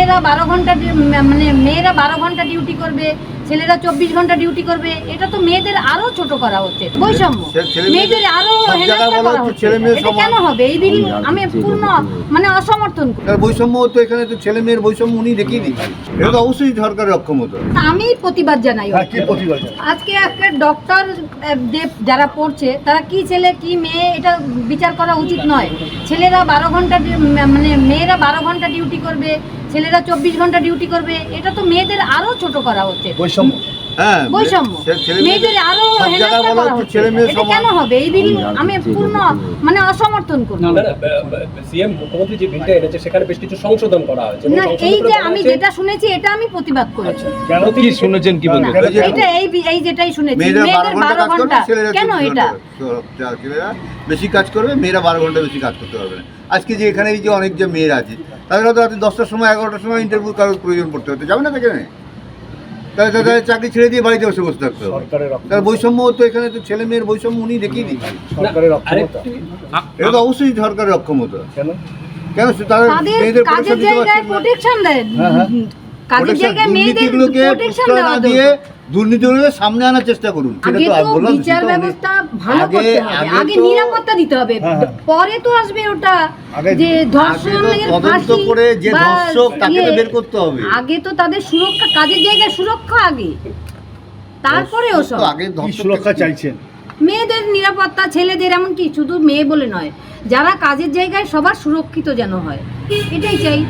ছেলেরা বারো ঘণ্টা মানে মেয়েরা বারো ঘণ্টা ডিউটি করবে ছেলেরা চব্বিশ ঘণ্টা ডিউটি করবে এটা তো মেয়েদের আরও ছোট করা হচ্ছে বৈষম্য। মেয়েদের- আরও। কেন হবে? এই বিল আমি পূর্ণ মানে অসমর্থন করি। বৈষম্য তো এখানে তো ছেলে মেয়ের বৈষম্য উনি দেখিয়ে দিচ্ছেন এটা তো অবশ্যই সরকারের অক্ষমতা আমি প্রতিবাদ জানাই। হ্যাঁ কি প্রতিবাদ আজকে একটা ডক্টর যারা পড়ছে তারা কি ছেলে কি মেয়ে এটা বিচার করা উচিত নয়। ছেলেরা বারো ঘণ্টা মানে মেয়েরা বারো ঘণ্টা ডিউটি করবে ছেলেরা চব্বিশ ঘণ্টা ডিউটি করবে এটা তো মেয়েদের আরও ছোট করা হচ্ছে। বৈষম্য। হ্যাঁ বৈষম্য। মেয়েদের আরও হেনস্থা করা হচ্ছে। এটা কেন হবে? এই বিল আমি পূর্ণ মানে অসমর্থন করি না না সিএম মুখ্যমন্ত্রী যে বিলটা এনেছে সেখানে বেশ কিছু সংশোধন করা হয়েছে না এই যে আমি যেটা শুনেছি এটা আমি প্রতিবাদ করেছি কেন কি শুনেছেন কি বলবেন এটা এই এই যেটাই শুনেছি মেয়েরা বারো মেয়েদের ঘণ্টা বারো কাজ করবে ঘণ্টা। কেন এটা? বেশি কাজ করবে মেয়েরা বারো ঘণ্টা বেশি কাজ করতে পারবে না। আজকে যে এখানে যে অনেক যে মেয়েরা আছে তাদের হয়তো রাতে দশটার সময় এগারোটার সময় ইন্টারভিউ কারোর প্রয়োজন পড়তে হতে। যাবে না সেখানে তাহলে তাদের চাকরি ছেড়ে দিয়ে বাড়িতে বসে বসে থাকতে হবে। সরকারের তার বৈষম্য তো এখানে তো ছেলে মেয়ের বৈষম্য উনি দেখিয়ে দিচ্ছেন সরকারের না, অক্ষমতা আরেকটি- এটা তো অবশ্যই সরকারের অক্ষমতা কেন? কেন? তাদের মেয়েদের কাজের দিতে পারছেন না। কাজের জায়গায় মেয়েদের প্রোটেকশন দেওয়া দিয়ে দুর্নীতিগুলোকে সামনে আনার চেষ্টা করুন। আগে তো তো বিচার ব্যবস্থা ভালো করতে হবে আগে আগে নিরাপত্তা দিতে হবে। পরে তো আসবে ওটা যে ধর্ষণ আগে তো তদন্ত ফাঁসি করে যে ধর্ষক তাকে বের করতে হবে। আগে তো তাদের সুরক্ষা কাজের জায়গায় সুরক্ষা আগে। তারপরে ওসব আগে সুরক্ষা চাইছেন? মেয়েদের নিরাপত্তা ছেলেদের এমনকি শুধু মেয়ে বলে নয় যারা কাজের জায়গায় সবার সুরক্ষিত যেন হয়। এটাই চাই।